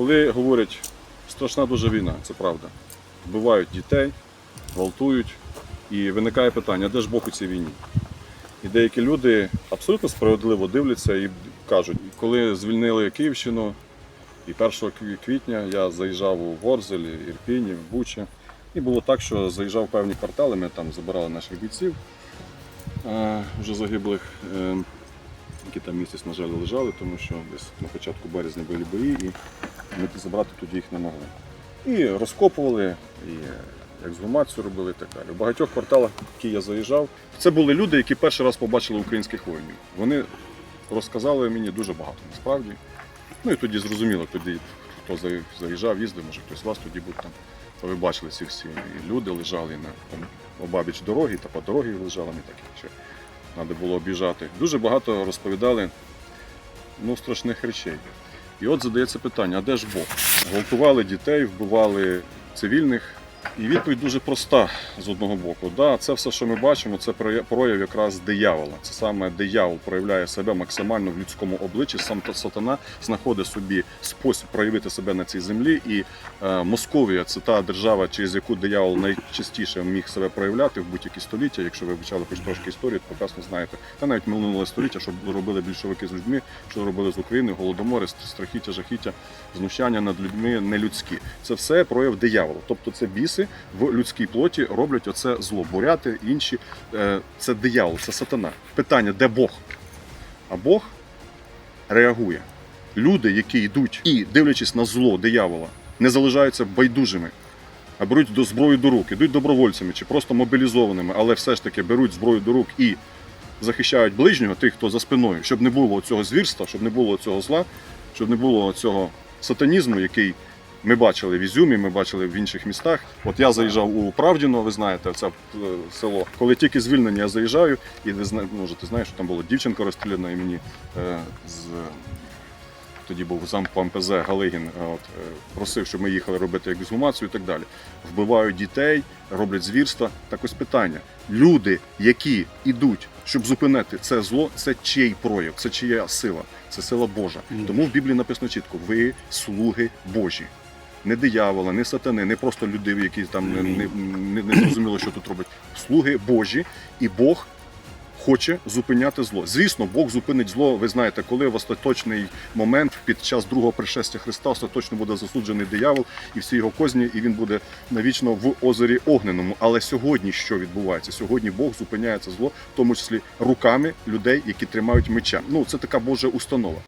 Коли говорять, страшна дуже війна, це правда. Вбивають дітей, гвалтують, і виникає питання, де ж Бог у цій війні? І деякі люди абсолютно справедливо дивляться і кажуть, коли звільнили Київщину, і 1 квітня я заїжджав у Ворзель, Ірпіні, в Бучі. І було так, що заїжджав в певні квартали, ми там забирали наших бійців, вже загиблих, е, які там місяць, на жаль, лежали, тому що десь на початку березня були бої, і ми забрати тоді їх не могли. І розкопували, і ексгумацію робили і так далі. В багатьох кварталах, які я заїжджав, це були люди, які перший раз побачили українських воїнів. Вони розказали мені дуже багато насправді. Ну і тоді зрозуміло, тоді хто заїжджав, їздив, може хтось з вас тоді був там. То ви бачили ці всі люди лежали на обабіч дороги, та по дорогі лежали, не такі, що треба було об'їжджати. Дуже багато розповідали ну, страшних речей. І от задається питання: а де ж Бог? Гвалтували дітей, вбивали цивільних. І відповідь дуже проста з одного боку. Да, це все, що ми бачимо, це прояв якраз диявола. Це саме диявол проявляє себе максимально в людському обличчі. Сам та сатана знаходить собі спосіб проявити себе на цій землі. І е, Московія це та держава, через яку диявол найчастіше міг себе проявляти в будь-які століття. Якщо ви вивчали хоч трошки історію, то прекрасно знаєте. Та навіть минуле століття, що робили більшовики з людьми, що робили з України, голодомори, страхіття, жахіття, знущання над людьми нелюдські. Це все прояв дияволу. Тобто це біси в людській плоті роблять оце зло. Буряти, інші. Е, Це диявол, це сатана. Питання, де Бог? А Бог реагує. Люди, які йдуть і, дивлячись на зло диявола, не залишаються байдужими, а беруть до зброю до рук, ідуть добровольцями чи просто мобілізованими, але все ж таки беруть зброю до рук і захищають ближнього, тих, хто за спиною, щоб не було цього звірства, щоб не було цього зла, щоб не було цього сатанізму, який ми бачили в Ізюмі, ми бачили в інших містах. От я заїжджав у Правдіно, ви знаєте, це е, село. Коли тільки звільнення я заїжджаю, і ви зна- може, ти знаєш, що там була дівчинка розстріляна, і мені е, з тоді був зам по МПЗ Галигін, е, от, е, просив, щоб ми їхали робити ексгумацію і так далі. Вбивають дітей, роблять звірства. Так ось питання. Люди, які йдуть, щоб зупинити це зло, це чий прояв, це чия сила, це сила Божа. Тому в Біблії написано чітко: ви слуги Божі. Не диявола, не сатани, не просто люди, які там не, не, не, не зрозуміло, що тут роблять. Слуги Божі, і Бог хоче зупиняти зло. Звісно, Бог зупинить зло. Ви знаєте, коли в остаточний момент під час другого пришестя Христа остаточно буде засуджений диявол і всі його козні, і він буде навічно в озері огненому. Але сьогодні що відбувається? Сьогодні Бог зупиняє це зло, в тому числі руками людей, які тримають меча. Ну це така Божа установа.